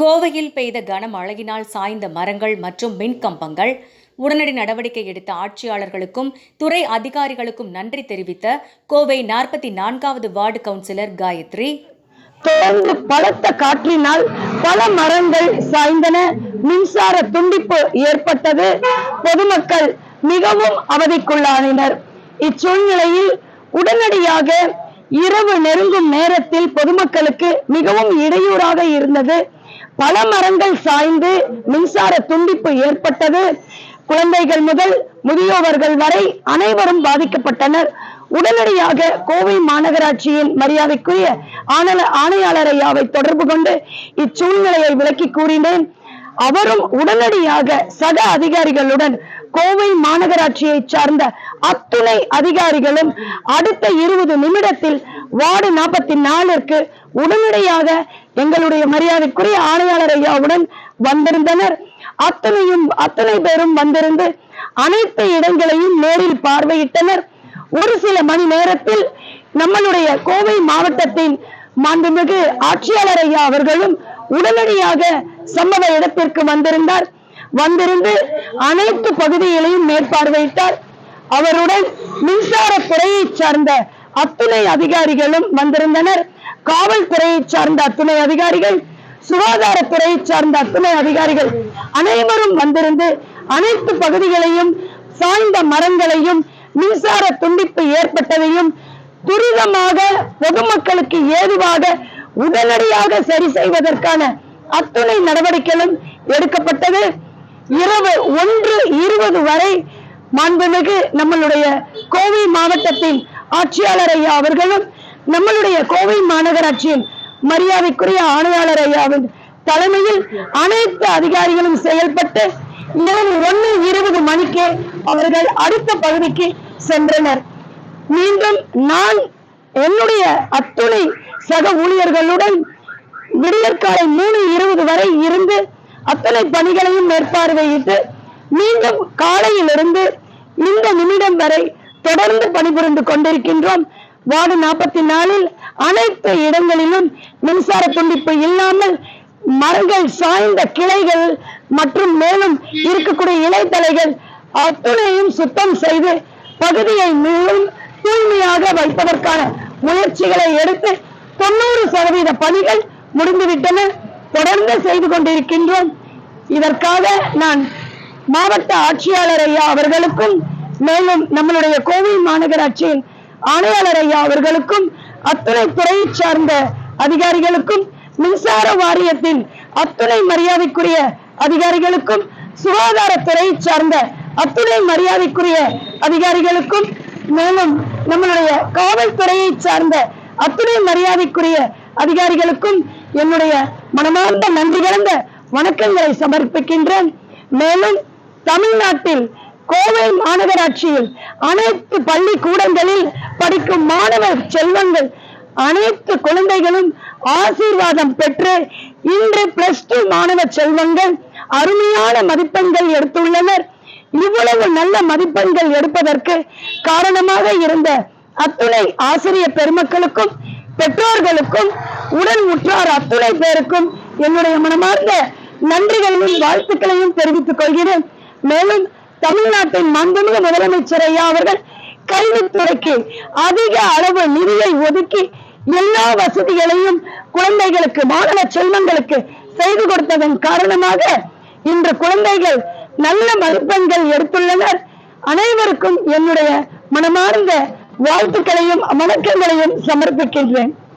கோவையில் பெய்த கனமழையினால் சாய்ந்த மரங்கள் மற்றும் மின்கம்பங்கள் உடனடி நடவடிக்கை எடுத்த ஆட்சியாளர்களுக்கும் துறை அதிகாரிகளுக்கும் நன்றி தெரிவித்த கோவை நாற்பத்தி நான்காவது வார்டு கவுன்சிலர் காயத்ரி. தொடர்ந்து பலத்த காற்றினால் பல மரங்கள் சாய்ந்தன மின்சார துண்டிப்பு ஏற்பட்டது. பொதுமக்கள் மிகவும் அவதிக்குள்ளானினர் இச்சூழ்நிலையில் உடனடியாக இரவு நெருங்கும் நேரத்தில் பொதுமக்களுக்கு மிகவும் இடையூறாக இருந்தது. பல மரங்கள் சாய்ந்து மின்சார துண்டிப்பு ஏற்பட்டது. குழந்தைகள் முதல் முதியோர்கள் வரை அனைவரும் பாதிக்கப்பட்டனர். உடனடியாக கோவை மாநகராட்சியின் மரியாதைக்குரிய ஆணல- ஆணையாளர் ஐயாவை தொடர்பு கொண்டு இச்சூழ்நிலையை விளக்கி கூறினேன். அவரும் உடனடியாக சக அதிகாரிகளுடன் கோவை மாநகராட்சியை சார்ந்த அத்துணை அதிகாரிகளும் அடுத்த இருபது நிமிடத்தில் வார்டு நாற்பத்தி நாலிற்கு உடனடியாக எங்களுடைய மரியாதைக்குரிய ஆணையாளர் ஐயாவுடன் வந்திருந்தனர். அத்தனையும் அத்தனை பேரும் வந்திருந்து அனைத்து இடங்களையும் நேரில் பார்வையிட்டனர். ஒரு சில மணி நேரத்தில் நம்மளுடைய கோவை மாவட்டத்தின் மாண்புமிகு ஆட்சியாளர் ஐயா அவர்களும் உடனடியாக சம்பவ இடத்திற்கு வந்திருந்தார். வந்திருந்து அனைத்து பகுதிகளையும் மேற்பார்வையிட்டார். அவருடன் மின்சாரத்துறையை சார்ந்த அத்துணை அதிகாரிகளும் வந்திருந்தனர். காவல்துறையை சார்ந்த அத்துணை அதிகாரிகள் சுகாதாரத்துறையை சார்ந்த அத்துணை அதிகாரிகள் அனைவரும் வந்திருந்து அனைத்து பகுதிகளையும் சாய்ந்த மரங்களையும் மின்சார துண்டிப்பு ஏற்பட்டதையும் துரிதமாக பொதுமக்களுக்கு ஏதுவாக உடனடியாக சரி செய்வதற்கான அத்துணை நடவடிக்கைகளும் எடுக்கப்பட்டது. இரவு ஒன்று இருபது வரை மாண்புமிகு நம்மளுடைய கோவை மாவட்டத்தின் ஆட்சியாளர் ஐயா அவர்களும் நம்மளுடைய கோவை மாநகராட்சியின் மரியாதைக்குரிய ஆணையாளர் ஐயாவின் தலைமையில் அனைத்து அதிகாரிகளும் செயல்பட்டு இரவு ஒன்னு இருபது மணிக்கு அவர்கள் அடுத்த பகுதிக்கு சென்றனர். மீண்டும் நான் என்னுடைய அத்துணை சக ஊழியர்களுடன் விடியற்காலை மூணு இருபது வரை இருந்து அத்தனை பணிகளையும் மேற்பார்வையிட்டு மீண்டும் காலையிலிருந்து இந்த நிமிடம் வரை தொடர்ந்து பணிபுரிந்து கொண்டிருக்கின்றோம். வார்டு நாற்பத்தி நாலில் அனைத்து இடங்களிலும் மின்சார துண்டிப்பு இல்லாமல் மரங்கள் சாய்ந்த கிளைகள் மற்றும் மேலும் இருக்கக்கூடிய இலைத்தலைகள் அத்துணையும் சுத்தம் செய்து பகுதியை மேலும் தூய்மையாக வைப்பதற்கான முயற்சிகளை எடுத்து தொண்ணூறு சதவீத பணிகள் முடிந்துவிட்டன. தொடர்ந்து செய்து கொண்டிருக்கின்றோம். இதற்காக நான் மாவட்ட ஆட்சியாளர் ஐயா அவர்களுக்கும் மேலும் நம்மளுடைய கோவை மாநகராட்சியின் ஆணையாளர் ஐயா அவர்களுக்கும் அத்துணை துறையை சார்ந்த அதிகாரிகளுக்கும் மின்சார வாரியத்தின் அத்துணை மரியாதைக்குரிய அதிகாரிகளுக்கும் சுகாதாரத்துறையை சார்ந்த அத்துணை மரியாதைக்குரிய அதிகாரிகளுக்கும் மேலும் நம்மளுடைய காவல்துறையை சார்ந்த அத்துணை மரியாதைக்குரிய அதிகாரிகளுக்கும் என்னுடைய மனமார்ந்த நன்றி கலந்த வணக்கங்களை சமர்ப்பிக்கின்றேன். மேலும் தமிழ்நாட்டில் கோவை மாநகராட்சியில் அனைத்து பள்ளிக்கூடங்களில் படிக்கும் மாணவ செல்வங்கள் அனைத்து குழந்தைகளும் ஆசீர்வாதம் பெற்று இன்று பிளஸ் டூ மாணவ செல்வங்கள் அருமையான மதிப்பெண்கள் எடுத்துள்ளனர். இவ்வளவு நல்ல மதிப்பெண்கள் எடுப்பதற்கு காரணமாக இருந்த அத்துணை ஆசிரியர் பெருமக்களுக்கும் பெற்றோர்களுக்கும் உடன் உற்றார் அத்துணை பேருக்கும் என்னுடைய மனமார்ந்த நன்றிகளையும் வாழ்த்துக்களையும் தெரிவித்துக் கொள்கிறேன். மேலும் தமிழ்நாட்டின் மாண்புமிகு முதலமைச்சர் ஐயா அவர்கள் கல்வித்துறைக்கு அதிக அளவு நிதியை ஒதுக்கி எல்லா வசதிகளையும் குழந்தைகளுக்கு மாணவ செல்வங்களுக்கு செய்து கொடுத்ததன் காரணமாக இன்று குழந்தைகள் நல்ல மதிப்பெண்கள் எடுத்துள்ளனர். அனைவருக்கும் என்னுடைய மனமார்ந்த வாழ்த்துக்களையும் வணக்கங்களையும் சமர்ப்பிக்கின்றேன்.